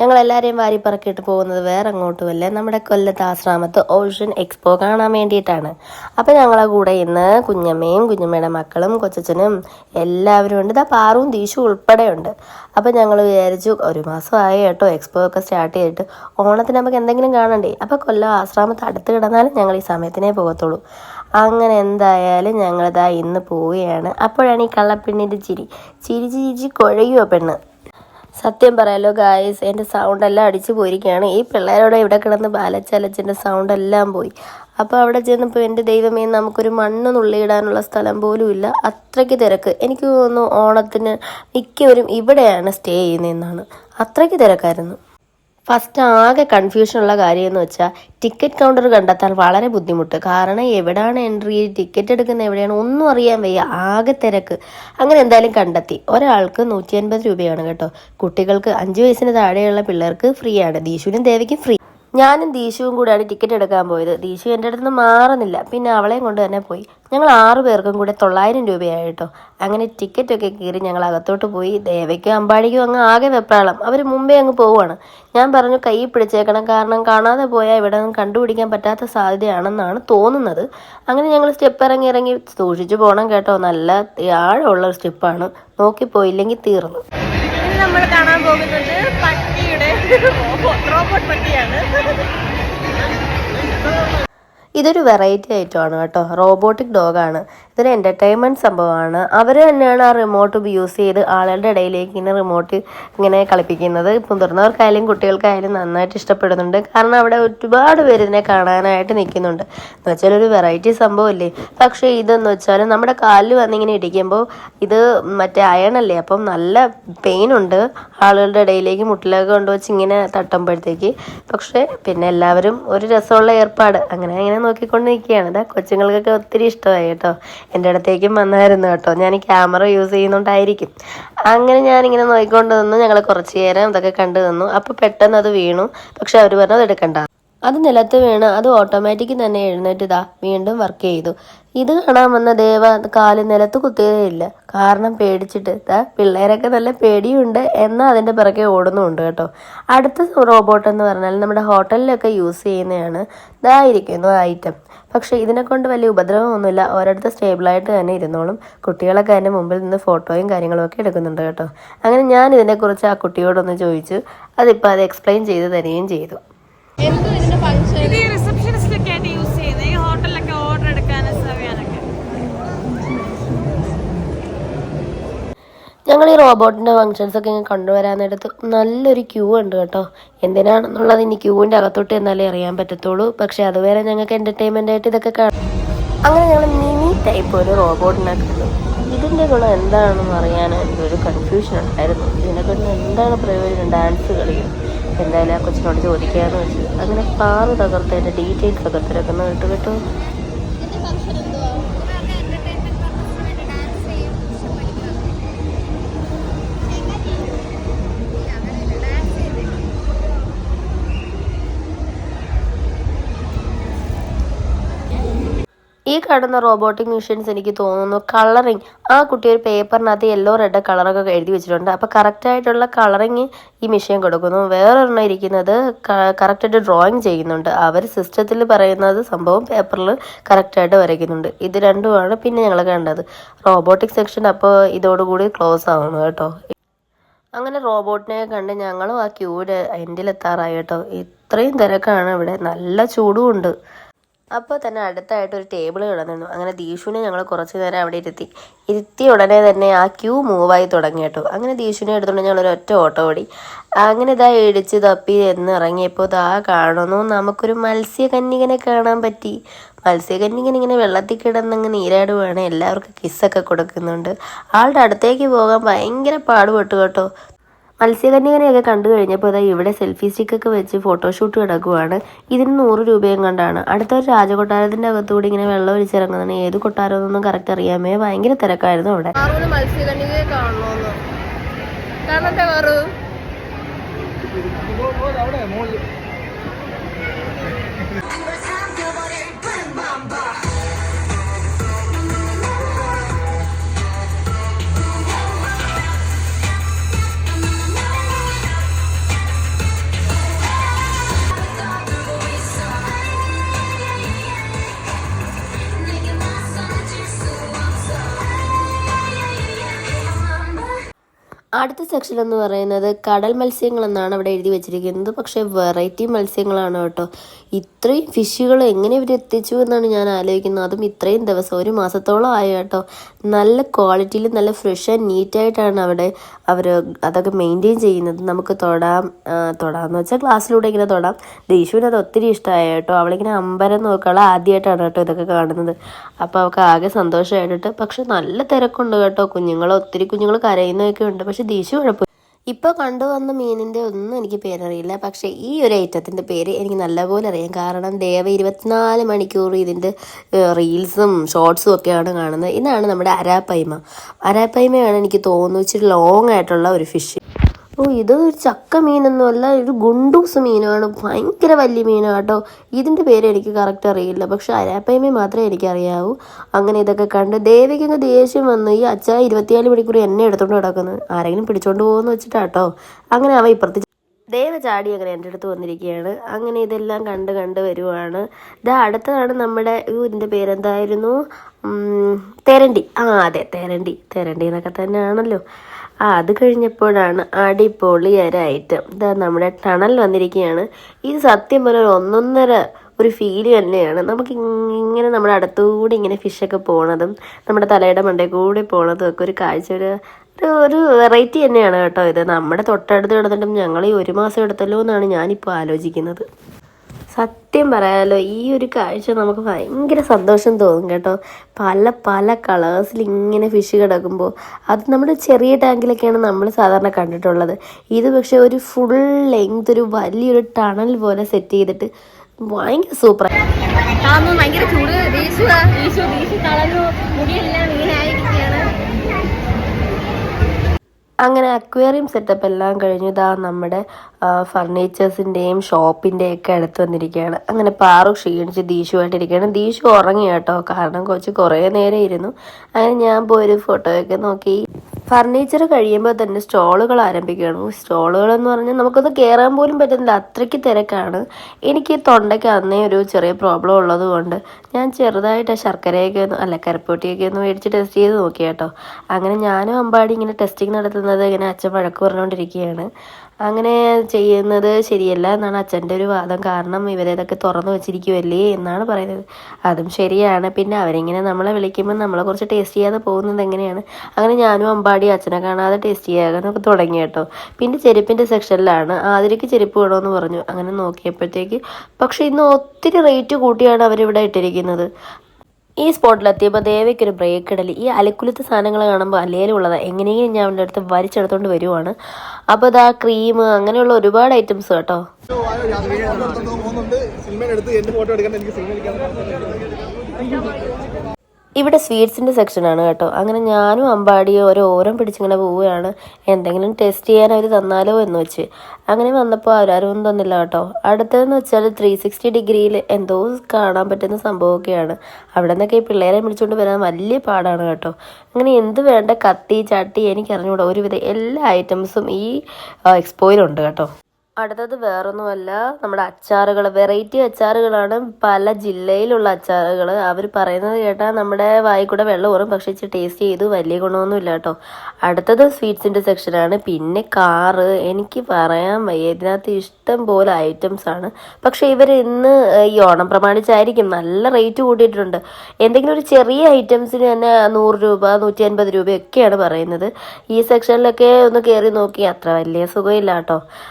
ഞങ്ങൾ എല്ലാവരെയും വാരി പറക്കിയിട്ട് പോകുന്നത് വേറെ അങ്ങോട്ടുമല്ല നമ്മുടെ കൊല്ലത്ത് ആശ്രാമത്ത് ഓഷ്യൻ എക്സ്പോ കാണാൻ വേണ്ടിയിട്ടാണ്. അപ്പം ഞങ്ങളെ കൂടെ ഇന്ന് കുഞ്ഞമ്മയും കുഞ്ഞമ്മയുടെ മക്കളും കൊച്ചച്ഛനും എല്ലാവരും ഉണ്ട്. ഇതാ പാറും ദീശു ഉൾപ്പെടെയുണ്ട്. അപ്പം ഞങ്ങൾ വിചാരിച്ചു ഒരു മാസമായി കേട്ടോ എക്സ്പോ ഒക്കെ സ്റ്റാർട്ട് ചെയ്തിട്ട്. ഓണത്തിന് നമുക്ക് എന്തെങ്കിലും കാണണ്ടേ? അപ്പം കൊല്ലം ആശ്രാമത്ത് അടുത്ത് കിടന്നാലും ഞങ്ങൾ ഈ സമയത്തിനേ പോകത്തുള്ളൂ. അങ്ങനെ എന്തായാലും ഞങ്ങളിതാ ഇന്ന് പോവുകയാണ്. അപ്പോഴാണ് ഈ കള്ളപ്പെണ്ണിന്റെ ചിരി. ചിരി ചിരിച്ച് കുഴയുമോ പെണ്ണ്? സത്യം പറയാലോ ഗായസ് എന്റെ സൗണ്ട് എല്ലാം അടിച്ചു പോയിരിക്കുകയാണ്. ഈ പിള്ളേരോടെ ഇവിടെ കിടന്ന് ബാലച്ചലച്ചന്റെ സൗണ്ട് എല്ലാം പോയി. അപ്പോൾ അവിടെ ചെന്നപ്പോൾ എന്റെ ദൈവമേ നമുക്കൊരു മണ്ണ് നുള്ളിയിടാനുള്ള സ്ഥലം പോലും ഇല്ല. അത്രയ്ക്ക് തിരക്ക്. എനിക്ക് തോന്നുന്നു ഓണത്തിന് മിക്കവരും ഇവിടെയാണ് സ്റ്റേ ചെയ്യുന്നതെന്നാണ്. അത്രയ്ക്ക് തിരക്കായിരുന്നു. ഫസ്റ്റ് ആകെ കൺഫ്യൂഷനുള്ള കാര്യം എന്ന് വെച്ചാൽ ടിക്കറ്റ് കൗണ്ടർ കണ്ടെത്താൻ വളരെ ബുദ്ധിമുട്ട്. കാരണം എവിടെയാണ് എൻട്രി ടിക്കറ്റ് എടുക്കുന്ന എവിടെയാണ് ഒന്നും അറിയാൻ വയ്യ. ആകെ തിരക്ക്. അങ്ങനെ എന്തായാലും കണ്ടെത്തി. ഒരാൾക്ക് നൂറ്റി അൻപത് രൂപയാണ് കേട്ടോ. കുട്ടികൾക്ക് അഞ്ച് വയസ്സിന് താഴെയുള്ള പിള്ളേർക്ക് ഫ്രീ ആണ്. ദീശുവിനും ദേവിക്കും ഫ്രീ ഞാനും ദീശുവും കൂടെയാണ് ടിക്കറ്റ് എടുക്കാൻ പോയത്. ദീശു എന്റെ അടുത്ത് നിന്ന് മാറുന്നില്ല. പിന്നെ അവളെയും കൊണ്ട് തന്നെ പോയി. ഞങ്ങൾ ആറു പേർക്കും കൂടെ തൊള്ളായിരം രൂപയായി കേട്ടോ. അങ്ങനെ ടിക്കറ്റൊക്കെ കീറി ഞങ്ങൾ അകത്തോട്ട് പോയി. ദേവയ്ക്കും അമ്പാടിക്കും അങ്ങ് ആകെ വെപ്രാളം. അവർ മുമ്പേ അങ്ങ് പോവുകയാണ് ഞാൻ പറഞ്ഞു കൈ പിടിച്ചേക്കണം. കാരണം കാണാതെ പോയാൽ ഇവിടെ നിന്ന് കണ്ടുപിടിക്കാൻ പറ്റാത്ത സാധ്യതയാണെന്നാണ് തോന്നുന്നത്. അങ്ങനെ ഞങ്ങൾ സ്റ്റെപ്പ് ഇറങ്ങി ഇറങ്ങി സൂക്ഷിച്ചു പോകണം കേട്ടോ. നല്ല ആഴമുള്ള ഒരു സ്റ്റെപ്പാണ് നോക്കിപ്പോയില്ലെങ്കിൽ തീർന്നു. നമ്മൾ കാണാൻ പോകുന്നത് โหโหดรอบหมดมาเตียง ഇതൊരു വെറൈറ്റി ഐറ്റമാണ് കേട്ടോ. റോബോട്ടിക് ഡോഗാണ് ഇതൊരു എന്റർടൈൻമെന്റ് സംഭവമാണ്. അവർ തന്നെയാണ് ആ റിമോട്ട് യൂസ് ചെയ്ത് ആളുകളുടെ ഇടയിലേക്ക് ഇങ്ങനെ റിമോട്ട് ഇങ്ങനെ കളിപ്പിക്കുന്നത്. മുതിർന്നവർക്കായാലും കുട്ടികൾക്കായാലും നന്നായിട്ട് ഇഷ്ടപ്പെടുന്നുണ്ട്. കാരണം അവിടെ ഒരുപാട് പേര് ഇതിനെ കാണാനായിട്ട് നിൽക്കുന്നുണ്ട്. എന്ന് വെച്ചാൽ ഒരു വെറൈറ്റി സംഭവമല്ലേ? പക്ഷേ ഇതെന്ന് വെച്ചാൽ നമ്മുടെ കാലിൽ വന്നിങ്ങനെ ഇടിക്കുമ്പോൾ ഇത് മറ്റേ അയണല്ലേ അപ്പം നല്ല പെയിൻ ഉണ്ട്. ആളുകളുടെ ഇടയിലേക്ക് മുട്ടിലൊക്കെ കൊണ്ടുവച്ച് ഇങ്ങനെ തട്ടുമ്പോഴത്തേക്ക്. പക്ഷേ പിന്നെ എല്ലാവരും ഒരു രസമുള്ള ഏർപ്പാട്. അങ്ങനെ അങ്ങനെ നോക്കിക്കൊണ്ട് നിൽക്കുകയാണ് ഇതാ കൊച്ചുങ്ങൾക്കൊക്കെ ഒത്തിരി ഇഷ്ടമായി കേട്ടോ. എന്റെ അടുത്തേക്കും വന്നായിരുന്നു കേട്ടോ. ഞാൻ ക്യാമറ യൂസ് ചെയ്യുന്നുണ്ടായിരിക്കും. അങ്ങനെ ഞാനിങ്ങനെ നോക്കിക്കൊണ്ട് നിന്നു. ഞങ്ങൾ കുറച്ച് നേരം ഇതൊക്കെ കണ്ടു നിന്നു. അപ്പോൾ പെട്ടെന്ന് അത് വീണു. പക്ഷെ അവർ പറഞ്ഞു എടുക്കണ്ട. അത് നിലത്ത് വീണ്. അത് ഓട്ടോമാറ്റിക് തന്നെ എഴുന്നേറ്റ് ഇതാ വീണ്ടും വർക്ക് ചെയ്തു. ഇത് കാണാൻ വന്ന ദേവ കാൽ നിലത്ത് കുത്തിയതേയില്ല. കാരണം പേടിച്ചിട്ട്. ദാ പിള്ളേരൊക്കെ നല്ല പേടിയുണ്ട്. എന്നാൽ അതിന്റെ പിറകെ ഓടുന്നുണ്ട് കേട്ടോ. അടുത്ത റോബോട്ട് എന്ന് പറഞ്ഞാൽ നമ്മുടെ ഹോട്ടലിലൊക്കെ യൂസ് ചെയ്യുന്നതാണ് ഇതായിരിക്കുന്നു ഐറ്റം പക്ഷെ ഇതിനെ കൊണ്ട് വലിയ ഉപദ്രവമൊന്നുമില്ല. ഒരിടത്ത് സ്റ്റേബിളായിട്ട് തന്നെ ഇരുന്നോളും. കുട്ടികളൊക്കെ അതിന്റെ മുമ്പിൽ നിന്ന് ഫോട്ടോയും കാര്യങ്ങളും ഒക്കെ എടുക്കുന്നുണ്ട് കേട്ടോ. അങ്ങനെ ഞാൻ ഇതിനെക്കുറിച്ച് ആ കുട്ടിയോടൊന്ന് ചോദിച്ചു. അതിപ്പോൾ അത് എക്സ്പ്ലെയിൻ ചെയ്ത് തരികയും ചെയ്തു. റിസപ്ഷനിസ്റ്റ് ഒക്കെ ആയിട്ട് യൂസ് ചെയ്യുന്നത് ഈ ഹോട്ടലിലൊക്കെ ഓർഡർ എടുക്കാനും സെർവ് ചെയ്യാനൊക്കെ ഞങ്ങൾ ഈ റോബോട്ടിന്റെ ഫങ്ഷൻസ് ഒക്കെ ഇങ്ങനെ കൊണ്ടുവരാനെടുത്ത് നല്ലൊരു ക്യൂ ഉണ്ട് കേട്ടോ. എന്തിനാണെന്നുള്ളത് ഇനി ക്യൂവിന്റെ അകത്തോട്ട് എന്നാലേ അറിയാൻ പറ്റത്തുള്ളൂ. പക്ഷേ അതുവരെ ഞങ്ങൾക്ക് എന്റർടൈൻമെന്റ് ആയിട്ട് ഇതൊക്കെ കാണാം. അങ്ങനെ ഞങ്ങൾ മിനി ടൈപ്പ് ഒരു റോബോട്ടിനെ കണ്ടു. ഇതിന്റെ ഗുണം എന്താണെന്ന് അറിയാൻ എനിക്കൊരു കൺഫ്യൂഷൻ ഉണ്ടായിരുന്നു. ഇതിനെ കൊണ്ട് എന്താണ് പ്രയോജനം? ഡാൻസ് കളിയും. എന്തായാലും ആ കൊച്ചിനോട് ചോദിക്കാമെന്ന് വെച്ചു. അങ്ങനെ പാറ് തകർത്തതിന്റെ ഡീറ്റെയിൽസ് ഒക്കെ തിരക്കുന്ന കേട്ടു കേട്ടോ. ഈ കാണുന്ന റോബോട്ടിക് മെഷീൻസ് എനിക്ക് തോന്നുന്നു കളറിങ് ആ കുട്ടി ഒരു പേപ്പറിനകത്ത് യെല്ലോ റെഡ് കളറൊക്കെ എഴുതി വെച്ചിട്ടുണ്ട്. അപ്പോൾ കറക്റ്റായിട്ടുള്ള കളറിങ് ഈ മെഷീൻ കൊടുക്കുന്നു. വേറൊരെണ്ണം ഇരിക്കുന്നത് കറക്റ്റായിട്ട് ഡ്രോയിങ് ചെയ്യുന്നുണ്ട്. അവർ സിസ്റ്റത്തിൽ പറയുന്നത് സംഭവം പേപ്പറിൽ കറക്റ്റായിട്ട് വരയ്ക്കുന്നുണ്ട്. ഇത് രണ്ടുമാണ് പിന്നെ ഞങ്ങൾ കണ്ടത്. റോബോട്ടിക് സെക്ഷൻ അപ്പോൾ ഇതോടുകൂടി ക്ലോസ് ആവുന്നു കേട്ടോ. അങ്ങനെ റോബോട്ടിനെ കണ്ട് ഞങ്ങളും ആ ക്യൂവിന്റെ എൻഡിലെത്താറായി കേട്ടോ. ഇത്രയും തിരക്കാണ് ഇവിടെ. നല്ല ചൂടുമുണ്ട് അപ്പോൾ തന്നെ അടുത്തായിട്ട് ഒരു ടേബിൾ കിടന്നിരുന്നു. അങ്ങനെ ദീഷുവിനെ ഞങ്ങൾ കുറച്ച് നേരം അവിടെ ഇരുത്തി. ഇരുത്തിയ ഉടനെ തന്നെ ആ ക്യൂ മൂവായി തുടങ്ങി കേട്ടോ. അങ്ങനെ ദീഷുവിനെ എടുത്തുകൊണ്ട് ഞങ്ങൾ ഒരു ഒറ്റ ഓട്ടോ ഓടി. അങ്ങനെ ഇതാ ഇടിച്ച് തപ്പി എന്ന് ഇറങ്ങിയപ്പോൾ ഇതാ കാണുന്നു നമുക്കൊരു മത്സ്യകന്യകനെ കാണാൻ പറ്റി. മത്സ്യകന്യകൻ ഇങ്ങനെ വെള്ളത്തിൽ കിടന്നങ്ങ് നീരാടുവാണ്. എല്ലാവർക്കും കിസ്സൊക്കെ കൊടുക്കുന്നുണ്ട്. ആളുടെ അടുത്തേക്ക് പോകാൻ ഭയങ്കര പാടുപെട്ടു കേട്ടോ. മത്സ്യകന്യകനെയൊക്കെ കണ്ടു കഴിഞ്ഞപ്പോൾ ഇതാ ഇവിടെ സെൽഫി സ്റ്റിക്കൊക്കെ വെച്ച് ഫോട്ടോഷൂട്ട് കിടക്കുവാണ് ഇതിന് നൂറ് രൂപയും കണ്ടാണ് അടുത്ത ഒരു രാജകൊട്ടാരത്തിന്റെ അകത്തുകൂടി ഇങ്ങനെ വെള്ളം ഒഴിച്ചിറങ്ങുന്നതാണ് ഏത് കൊട്ടാരം ഒന്നും കറക്റ്റ് അറിയാമേ ഭയങ്കര തിരക്കായിരുന്നു അവിടെ മത്സ്യകന്യകയെ കാണണമെന്ന് അടുത്ത സെക്ഷൻ എന്ന് പറയുന്നത് കടൽ മത്സ്യങ്ങൾ എന്നാണ് അവിടെ എഴുതി വെച്ചിരിക്കുന്നത്. പക്ഷേ വെറൈറ്റി മത്സ്യങ്ങളാണ് കേട്ടോ. ഇത്രയും ഫിഷുകൾ എങ്ങനെ ഇവർ എത്തിച്ചു എന്നാണ് ഞാൻ ആലോചിക്കുന്നത്. അതും ഇത്രയും ദിവസം ഒരു മാസത്തോളം ആയി കേട്ടോ. നല്ല ക്വാളിറ്റിയിൽ നല്ല ഫ്രഷ് ആൻഡ് നീറ്റായിട്ടാണ് അവിടെ അവർ അതൊക്കെ മെയിന്റെയിൻ ചെയ്യുന്നത് നമുക്ക് തൊടാം. തൊടാമെന്ന് വെച്ചാൽ ക്ലാസ്സിലൂടെ ഇങ്ങനെ തൊടാം. ദേശുവിന് അത് ഒത്തിരി ഇഷ്ടമായ കേട്ടോ. അവളിങ്ങനെ അമ്പരം നോക്കാളെ ആദ്യമായിട്ടാണ് കേട്ടോ ഇതൊക്കെ കാണുന്നത്. അപ്പോൾ അവൾക്ക് ആകെ സന്തോഷമായിട്ട് പക്ഷെ നല്ല തിരക്കുണ്ട് കേട്ടോ. കുഞ്ഞുങ്ങൾ ഒത്തിരി കുഞ്ഞുങ്ങൾ കരയുന്നതൊക്കെ ഉണ്ട്. പക്ഷെ ദേഷ്യം കുഴപ്പം ഇപ്പോൾ കണ്ടുവന്ന മീനിന്റെ ഒന്നും എനിക്ക് പേരറിയില്ല. പക്ഷേ ഈ ഒരു ഐറ്റത്തിന്റെ പേര് എനിക്ക് നല്ലപോലെ അറിയാം. കാരണം ദേവ ഇരുപത്തിനാല് മണിക്കൂർ ഇതിന്റെ റീൽസും ഷോർട്സും ഒക്കെയാണ് കാണുന്നത്. ഇതാണ് നമ്മുടെ അരാപ്പൈമ. അരാപ്പൈമയാണ് എനിക്ക് ഇച്ചിരി ലോങ് ആയിട്ടുള്ള ഒരു ഫിഷ് ഓ ഇത് ഒരു ചക്ക മീനൊന്നുമല്ല ഒരു ഗുണ്ടൂസ് മീനാണ്. ഭയങ്കര വലിയ മീനാണ് കേട്ടോ. ഇതിന്റെ പേര് എനിക്ക് കറക്റ്റ് അറിയില്ല പക്ഷെ അരാപ്പയമേ മാത്രമേ എനിക്കറിയാവൂ. അങ്ങനെ ഇതൊക്കെ കണ്ട് ദേവിക്ക് ദേഷ്യം വന്നു ഈ അച്ഛ ഇരുപത്തിനാല് മണിക്കൂർ എന്നെ എടുത്തോണ്ട് കിടക്കുന്നു ആരെങ്കിലും പിടിച്ചോണ്ട് പോകുമെന്ന് വെച്ചിട്ടാട്ടോ അങ്ങനെ അവ ഇപ്പുറത്ത് ദേവ ചാടി അങ്ങനെ എന്റെ അടുത്ത് വന്നിരിക്കുകയാണ്. അങ്ങനെ ഇതെല്ലാം കണ്ട് കണ്ട് വരുവാണ്. ഇതാ അടുത്തതാണ് നമ്മുടെ ഇതിന്റെ പേരെന്തായിരുന്നു? തെരണ്ടി. ആ അതെ തെരണ്ടി. തെരണ്ടി എന്നൊക്കെ തന്നെയാണല്ലോ. ആ അത് കഴിഞ്ഞപ്പോഴാണ് അടിപൊളിയൊരു ഐറ്റം ഇതാ നമ്മുടെ ടണൽ വന്നിരിക്കുകയാണ്. ഇത് സത്യം പറഞ്ഞാൽ ഒരു ഒന്നൊന്നര ഒരു ഫീൽ തന്നെയാണ്. നമുക്ക് ഇങ്ങനെ നമ്മുടെ അടുത്തുകൂടി ഇങ്ങനെ ഫിഷൊക്കെ പോണതും നമ്മുടെ തലയുടെ മണ്ടയിൽ കൂടി പോണതും ഒക്കെ ഒരു കാഴ്ച ഒരു ഒരു വെറൈറ്റി തന്നെയാണ് കേട്ടോ ഇത്. നമ്മുടെ തൊട്ടടുത്ത് കിടന്നിട്ടും ഞങ്ങൾ ഈ ഒരു മാസം എടുത്തല്ലോ എന്നാണ് ഞാനിപ്പോൾ ആലോചിക്കുന്നത്. സത്യം പറയാലോ ഈ ഒരു കാഴ്ച നമുക്ക് ഭയങ്കര സന്തോഷം തോന്നും കേട്ടോ. പല പല കളേഴ്സിൽ ഇങ്ങനെ ഫിഷ് കിടക്കുമ്പോൾ അത് നമ്മുടെ ചെറിയ ടാങ്കിലൊക്കെയാണ് നമ്മൾ സാധാരണ കണ്ടിട്ടുള്ളത്. ഇത് പക്ഷേ ഒരു ഫുൾ ലെങ്ത് ഒരു വലിയൊരു ടണൽ പോലെ സെറ്റ് ചെയ്തിട്ട് ഭയങ്കര സൂപ്പറായി ഭയങ്കര ചൂട് ദേശു ദേശു തളർന്നു മുടിയെല്ലാം ഇങ്ങനെയായിരിക്കുകയാണ് അങ്ങനെ അക്വേറിയം സെറ്റപ്പ് എല്ലാം കഴിഞ്ഞു. ഇതാ നമ്മുടെ ഫർണിച്ചേഴ്സിന്റെയും ഷോപ്പിന്റെയും ഒക്കെ അടുത്ത് വന്നിരിക്കുകയാണ്. അങ്ങനെ പാറു ക്ഷീണിച്ച് ദീശുമായിട്ടിരിക്കുകയാണ് ദീശു ഉറങ്ങി കേട്ടോ. കാരണം കുറച്ച് കുറേ നേരം ഇരുന്നു. അങ്ങനെ ഞാൻ പോയി ഒരു ഫോട്ടോയൊക്കെ നോക്കി. ഫർണിച്ചർ കഴിയുമ്പോൾ തന്നെ സ്റ്റോളുകൾ ആരംഭിക്കുകയാണ്. സ്റ്റോളുകൾ എന്ന് പറഞ്ഞാൽ നമുക്കത് കയറാൻ പോലും പറ്റുന്നില്ല. അത്രയ്ക്ക് തിരക്കാണ്. എനിക്ക് തൊണ്ടയ്ക്ക് അന്നേ ഒരു ചെറിയ പ്രോബ്ലം ഉള്ളത് കൊണ്ട് ഞാൻ ചെറുതായിട്ട് ശർക്കരയൊക്കെ ഒന്ന് അല്ല കരപ്പൊട്ടിയൊക്കെ ഒന്ന് മേടിച്ച് ടെസ്റ്റ് ചെയ്ത് നോക്കി കേട്ടോ. അങ്ങനെ ഞാനും അമ്പാടി ഇങ്ങനെ ടെസ്റ്റിംഗ് നടത്തുന്നത് ഇങ്ങനെ അച്ഛൻ വഴക്ക് പറഞ്ഞുകൊണ്ടിരിക്കുകയാണ്. അങ്ങനെ ചെയ്യുന്നത് ശരിയല്ല എന്നാണ് അച്ഛന്റെ ഒരു വാദം. കാരണം ഇവരേതൊക്കെ തുറന്നു വെച്ചിരിക്കുമല്ലേ എന്നാണ് പറയുന്നത്. അതും ശരിയാണ്. പിന്നെ അവരിങ്ങനെ നമ്മളെ വിളിക്കുമ്പോൾ നമ്മളെ കുറച്ച് ടേസ്റ്റ് ചെയ്യാതെ പോകുന്നത് എങ്ങനെയാണ്? അങ്ങനെ ഞാനും അമ്പാടി അച്ഛനെ കാണാതെ ടേസ്റ്റ് ചെയ്യാനൊക്കെ തുടങ്ങി കേട്ടോ. പിന്നെ ചെരുപ്പിന്റെ സെക്ഷനിലാണ് ആതിരയ്ക്ക് ചെരുപ്പ് വേണമെന്ന് പറഞ്ഞു. അങ്ങനെ നോക്കിയപ്പോഴത്തേക്ക് പക്ഷേ ഇന്ന് ഒത്തിരി റേറ്റ് കൂട്ടിയാണ് അവരിവിടെ ഇട്ടിരിക്കുന്നത്. ഈ സ്പോട്ടിലെത്തിയപ്പോൾ ദേവയ്ക്കൊരു ബ്രേക്ക് ഇടൽ ഈ അലക്കുലത്തെ സാധനങ്ങൾ കാണുമ്പോൾ അല്ലേലുള്ളതാ എങ്ങനെയെങ്കിലും ഞാൻ അവന്റെ അടുത്ത് വലിച്ചെടുത്തോണ്ട് വരുവാണ്. അപ്പോൾ ഇതാ ക്രീം അങ്ങനെയുള്ള ഒരുപാട് ഐറ്റംസ് കേട്ടോ. അടുത്ത് എന്റെ ഫോട്ടോ എടുക്കാൻ എനിക്ക് സിനിമ ഇവിടെ സ്വീറ്റ്സിന്റെ സെക്ഷനാണ് കേട്ടോ. അങ്ങനെ ഞാനും അമ്പാടിയോ ഓരോ ഓരം പിടിച്ചിങ്ങനെ പോവുകയാണ്. എന്തെങ്കിലും ടെസ്റ്റ് ചെയ്യാൻ അവർ തന്നാലോ എന്ന് വെച്ച്. അങ്ങനെ വന്നപ്പോൾ അവരാരും തന്നില്ല കേട്ടോ. അടുത്തതെന്ന് വെച്ചാൽ ത്രീ സിക്സ്റ്റി ഡിഗ്രിയിൽ എന്തോ കാണാൻ പറ്റുന്ന സംഭവമൊക്കെയാണ്. അവിടെ നിന്നൊക്കെ ഈ പിള്ളേരെ വിളിച്ചുകൊണ്ട് വരാൻ വലിയ പാടാണ് കേട്ടോ. അങ്ങനെ എന്ത് വേണ്ട കത്തി ചട്ടി എനിക്ക് അറിഞ്ഞുകൂടാ ഒരുവിധം എല്ലാ ഐറ്റംസും ഈ എക്സ്പോയിലുണ്ട് കേട്ടോ. അടുത്തത് വേറൊന്നുമല്ല നമ്മുടെ അച്ചാറുകൾ വെറൈറ്റി അച്ചാറുകളാണ് പല ജില്ലയിലുള്ള അച്ചാറുകൾ അവർ പറയുന്നത് കേട്ടാൽ നമ്മുടെ വായിൽ കൂടെ വെള്ളം ഊറും പക്ഷേ ഇച്ചിരി ടേസ്റ്റ് ചെയ്തു വലിയ ഗുണമൊന്നുമില്ല കേട്ടോ. അടുത്തത് സ്വീറ്റ്സിന്റെ സെക്ഷനാണ് പിന്നെ കാറ്. എനിക്ക് പറയാൻ വയ്യ ഇതിനകത്ത് ഇഷ്ടം പോലെ ഐറ്റംസ് ആണ്. പക്ഷേ ഇവർ ഇന്ന് ഈ ഓണം പ്രമാണിച്ചായിരിക്കും. നല്ല റേറ്റ് കൂട്ടിയിട്ടുണ്ട് എന്തെങ്കിലും ഒരു ചെറിയ ഐറ്റംസിന് തന്നെ നൂറ് രൂപ നൂറ്റി അൻപത് രൂപയൊക്കെയാണ് പറയുന്നത്. ഈ സെക്ഷനിലൊക്കെ ഒന്ന് കയറി നോക്കി അത്ര വലിയ സുഖമില്ല കേട്ടോ.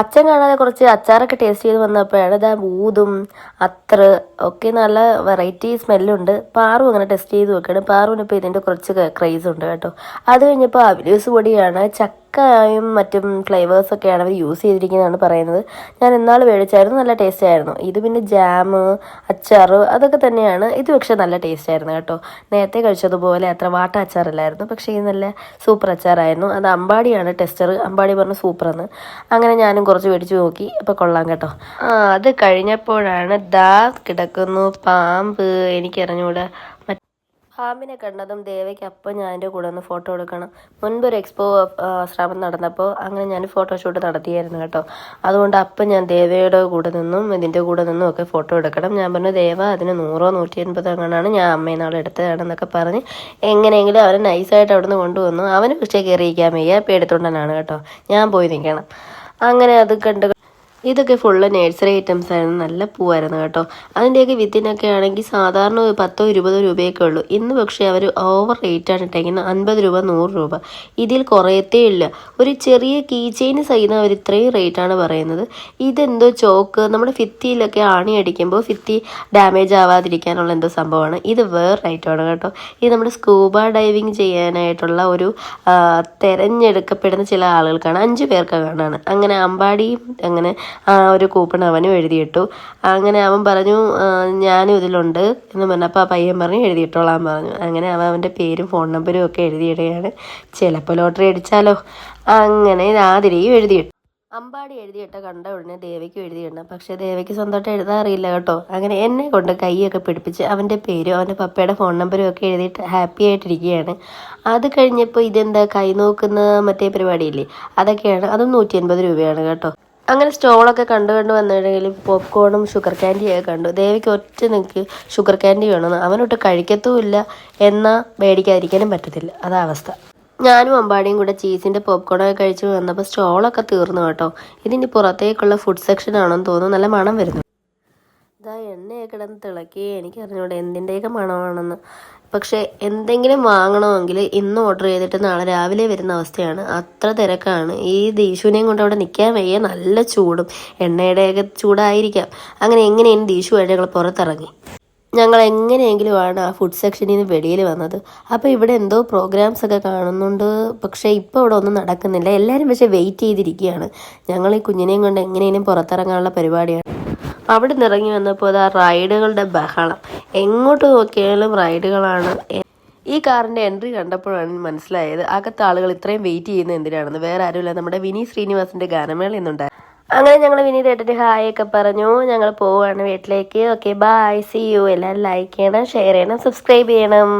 അച്ഛൻ കാണാതെ കുറച്ച് അച്ചാറൊക്കെ ടേസ്റ്റ് ചെയ്ത് വന്നപ്പോഴാണ് ഇതാ ഊതും അത്ര ഒക്കെ നല്ല വെറൈറ്റി സ്മെല്ലുണ്ട് പാറു അങ്ങനെ ടെസ്റ്റ് ചെയ്ത് നോക്കുകയാണ്. പാറുവിന് ഇപ്പോൾ ഇതിന്റെ കുറച്ച് ക്രൈസ് ഉണ്ട് കേട്ടോ. അത് കഴിഞ്ഞപ്പോൾ അവിലൂസ് പൊടിയാണ് ചക്ക ഏലക്കായും മറ്റും ഫ്ലേവേഴ്സൊക്കെയാണ് അവർ യൂസ് ചെയ്തിരിക്കുന്നതാണ് പറയുന്നത്. ഞാൻ എന്നാൾ മേടിച്ചായിരുന്നു നല്ല ടേസ്റ്റ് ആയിരുന്നു. ഇത് പിന്നെ ജാം അച്ചാറ് അതൊക്കെ തന്നെയാണ്. ഇത് പക്ഷേ നല്ല ടേസ്റ്റ് ആയിരുന്നു കേട്ടോ. നേരത്തെ കഴിച്ചതുപോലെ അത്ര വാട്ട അച്ചാറില്ലായിരുന്നു. പക്ഷേ ഇത് നല്ല സൂപ്പർ അച്ചാറായിരുന്നു. അത് അമ്പാടിയാണ് ടെസ്റ്റർ അമ്പാടി പറഞ്ഞു സൂപ്പറെന്ന് അങ്ങനെ ഞാനും കുറച്ച് മേടിച്ച് നോക്കി. അപ്പോൾ കൊള്ളാം കേട്ടോ. ആ അത് കഴിഞ്ഞപ്പോഴാണ് ദാ കിടക്കുന്നു പാമ്പ്. എനിക്കറിഞ്ഞൂടാ. പാമ്പിനെ കണ്ടതും ദേവയ്ക്ക് അപ്പം ഞാൻ എന്റെ കൂടെ ഒന്ന് ഫോട്ടോ എടുക്കണം. മുൻപ് ഒരു എക്സ്പോ ശ്രമം നടന്നപ്പോൾ അങ്ങനെ ഞാൻ ഫോട്ടോഷൂട്ട് നടത്തിയായിരുന്നു കേട്ടോ. അതുകൊണ്ട് അപ്പം ഞാൻ ദേവയുടെ കൂടെ നിന്നും ഇതിന്റെ കൂടെ നിന്നും ഒക്കെ ഫോട്ടോ എടുക്കണം. ഞാൻ പറഞ്ഞു ദേവ അതിന് നൂറോ നൂറ്റി എൺപതോ അങ്ങനെയാണ് ഞാൻ അമ്മയെ നാളെ എടുത്തതാണെന്നൊക്കെ പറഞ്ഞ് എങ്ങനെയെങ്കിലും അവനെ നൈസായിട്ട് അവിടെ നിന്ന് കൊണ്ടുവന്നു. അവന് പക്ഷേ കയറിയിരിക്കാൻ വയ്യ. പേടിത്തൊണ്ടനാണ് കേട്ടോ. ഞാൻ പോയി നിൽക്കണം. അങ്ങനെ അത് കണ്ട് ഇതൊക്കെ ഫുള്ള് നഴ്സറി ഐറ്റംസ് ആയിരുന്നു. നല്ല പൂവായിരുന്നു കേട്ടോ. അതിന്റെയൊക്കെ വിത്തിനൊക്കെ ആണെങ്കിൽ സാധാരണ ഒരു പത്തോ ഇരുപതോ രൂപയൊക്കെ ഉള്ളൂ. ഇന്ന് പക്ഷേ അവർ ഓവർ റേറ്റാണ് ഇട്ടേക്കുന്നത്. അൻപത് രൂപ നൂറ് രൂപ. ഇതിൽ കുറയത്തേ ഇല്ല. ഒരു ചെറിയ കീ ചെയിൻ സഹിതം അവർ ഇത്രയും റേറ്റാണ് പറയുന്നത്. ഇതെന്തോ ചോക്ക്. നമ്മുടെ ഫിത്തിയിലൊക്കെ ആണി അടിക്കുമ്പോൾ ഫിത്തി ഡാമേജ് ആവാതിരിക്കാനുള്ള എന്തോ സംഭവമാണ്. ഇത് വേറെ ഐറ്റമാണ് കേട്ടോ. ഇത് നമ്മുടെ സ്കൂബ ഡൈവിങ് ചെയ്യാനായിട്ടുള്ള ഒരു തിരഞ്ഞെടുക്കപ്പെടുന്ന തെരഞ്ഞെടുക്കപ്പെടുന്ന ചില ആളുകൾക്കാണ്. അഞ്ച് പേർക്കാണ്. അങ്ങനെ അമ്പാടിയും അങ്ങനെ ആ ഒരു കൂപ്പൺ അവനും എഴുതിയിട്ടു. അങ്ങനെ അവൻ പറഞ്ഞു ഞാനും ഇതിലുണ്ട് എന്ന് പറഞ്ഞപ്പോൾ ആ പയ്യൻ പറഞ്ഞു എഴുതിയിട്ടോളാൻ പറഞ്ഞു. അങ്ങനെ അവൻ അവന്റെ പേരും ഫോൺ നമ്പരും ഒക്കെ എഴുതിയിടുകയാണ്. ചിലപ്പോൾ ലോട്ടറി അടിച്ചാലോ. അങ്ങനെ രാതിരിയും എഴുതിയിട്ടു. അമ്പാടി എഴുതിയിട്ട കണ്ട ഉടനെ ദേവയ്ക്ക് എഴുതിയിടണം. പക്ഷേ ദേവയ്ക്ക് സ്വന്തമായിട്ട് എഴുതാൻ അറിയില്ല കേട്ടോ. അങ്ങനെ എന്നെ കൊണ്ട് കൈയൊക്കെ പിടിപ്പിച്ച് അവന്റെ പേരും അവന്റെ പപ്പയുടെ ഫോൺ നമ്പരും ഒക്കെ എഴുതിയിട്ട് ഹാപ്പി ആയിട്ടിരിക്കുകയാണ്. അത് കഴിഞ്ഞപ്പോൾ ഇതെന്താ കൈ നോക്കുന്ന മറ്റേ പരിപാടിയില്ലേ? അതൊക്കെയാണ്. അതും നൂറ്റി അൻപത് രൂപയാണ് കേട്ടോ. അങ്ങനെ സ്റ്റോളൊക്കെ കണ്ടു കണ്ട് വന്നിട്ടുണ്ടെങ്കിൽ പോപ്കോണും ഷുഗർ ക്യാൻഡിയൊക്കെ കണ്ടു. ദേവിക്ക് ഒറ്റ നിൽക്ക് ഷുഗർ ക്യാൻഡി വേണമെന്ന് അവനൊട്ട് കഴിക്കത്തുമില്ല എന്നാൽ മേടിക്കാതിരിക്കാനും പറ്റത്തില്ല. അതാ അവസ്ഥ. ഞാനും അമ്പാടിയും കൂടെ ചീസിന്റെ പോപ്കോണൊക്കെ കഴിച്ചു വന്നപ്പോൾ സ്റ്റോളൊക്കെ തീർന്നു കേട്ടോ. ഇതിന്റെ പുറത്തേക്കുള്ള ഫുഡ് സെക്ഷൻ ആണെന്ന് തോന്നുന്നു. നല്ല മണം വരുന്നു. ഇതാ എണ്ണയൊക്കെ കിടന്ന് തിളക്കി. എനിക്ക് അറിഞ്ഞൂടെ എന്തിന്റെയൊക്കെ മണമാണെന്ന്. പക്ഷേ എന്തെങ്കിലും വാങ്ങണമെങ്കിൽ ഇന്ന് ഓർഡർ ചെയ്തിട്ട് നാളെ രാവിലെ വരുന്ന അവസ്ഥയാണ്. അത്ര തിരക്കാണ്. ഈ ദീശുവിനെയും കൊണ്ട് അവിടെ നിൽക്കാൻ വയ്യ. നല്ല ചൂടും. എണ്ണയുടെയൊക്കെ ചൂടായിരിക്കാം. അങ്ങനെ എങ്ങനെയും ദീശുവായിട്ട് ഞങ്ങൾ പുറത്തിറങ്ങി. ഞങ്ങൾ എങ്ങനെയെങ്കിലും ആണ് ആ ഫുഡ് സെക്ഷനിൽ നിന്ന് വെളിയിൽ വന്നത്. അപ്പോൾ ഇവിടെ എന്തോ പ്രോഗ്രാംസ് ഒക്കെ കാണുന്നുണ്ട്. പക്ഷേ ഇപ്പോൾ ഇവിടെ ഒന്നും നടക്കുന്നില്ല. എല്ലാവരും പക്ഷേ വെയിറ്റ് ചെയ്തിരിക്കുകയാണ്. ഞങ്ങൾ ഈ കുഞ്ഞിനെയും കൊണ്ട് എങ്ങനെയും പുറത്തിറങ്ങാനുള്ള പരിപാടിയാണ്. അവിടെ നിന്ന് ഇറങ്ങി വന്നപ്പോൾ ആ റൈഡുകളുടെ ബഹളം. എങ്ങോട്ട് നോക്കിയാലും റൈഡുകളാണ്. ഈ കാറിന്റെ എൻട്രി കണ്ടപ്പോഴാണ് മനസ്സിലായത്. അകത്ത് ആളുകൾ ഇത്രയും വെയിറ്റ് ചെയ്യുന്നത് എന്തിനാണെന്ന്. വേറെ ആരുമില്ല. നമ്മുടെ വിനി ശ്രീനിവാസിന്റെ ഗാനമേള ഇന്നുണ്ടായി അങ്ങനെ ഞങ്ങൾ വിനീത് ഏട്ടന്റെ ഹായ് ഒക്കെ പറഞ്ഞു. ഞങ്ങൾ പോവുകയാണ് വീട്ടിലേക്ക്. ഓക്കെ ബൈ സി യു എല്ലാം ലൈക്ക് ചെയ്യണം ഷെയർ ചെയ്യണം സബ്സ്ക്രൈബ് ചെയ്യണം.